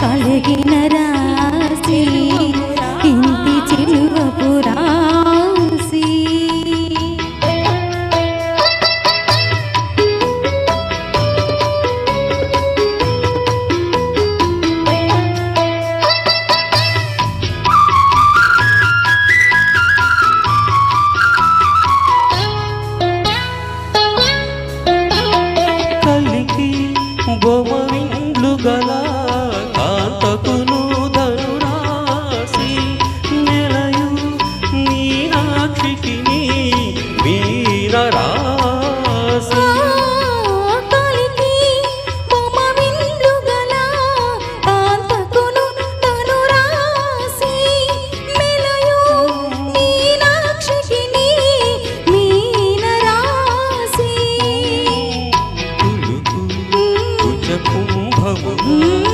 కలిగిన రాసి ఇంటి చిలువపు రాసి కలికి గోమవిండ్లు గలా mừng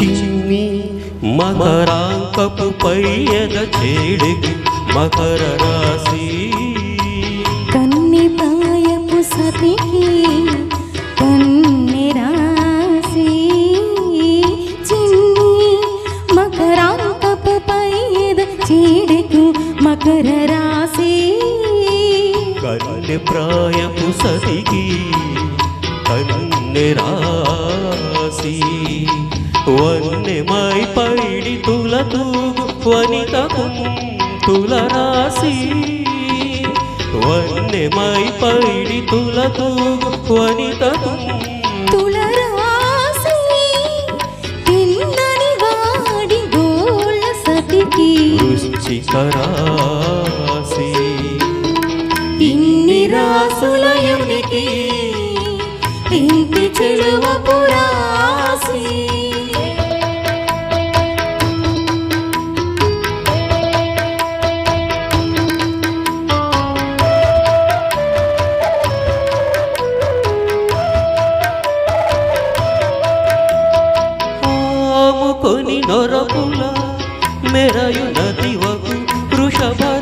చిన్ని మకరాంకపు పైయద చేడికి మకర రాశి. కన్ని ప్రాయపు సతికి కన్ని రాశి. చిన్ని మకరాంకపు పైద చీడకు మకర రాశి. కన్నె ప్రాయపు సతికి కన్నె రాశి వన్నెమై పైడి తుల తూగు వనితకు తుల రాశి వన్నెమై పైడి తుల తూగు వనితకు తుల రాశి తిన్నని వాడి గోళ్ళ సతికి. వృశ్చిక రాశి. ఇన్ని రాసులయునికి ఇంటి చెలువపు రాశి కొని నొరపుల మెరయు నదివకు వృషభ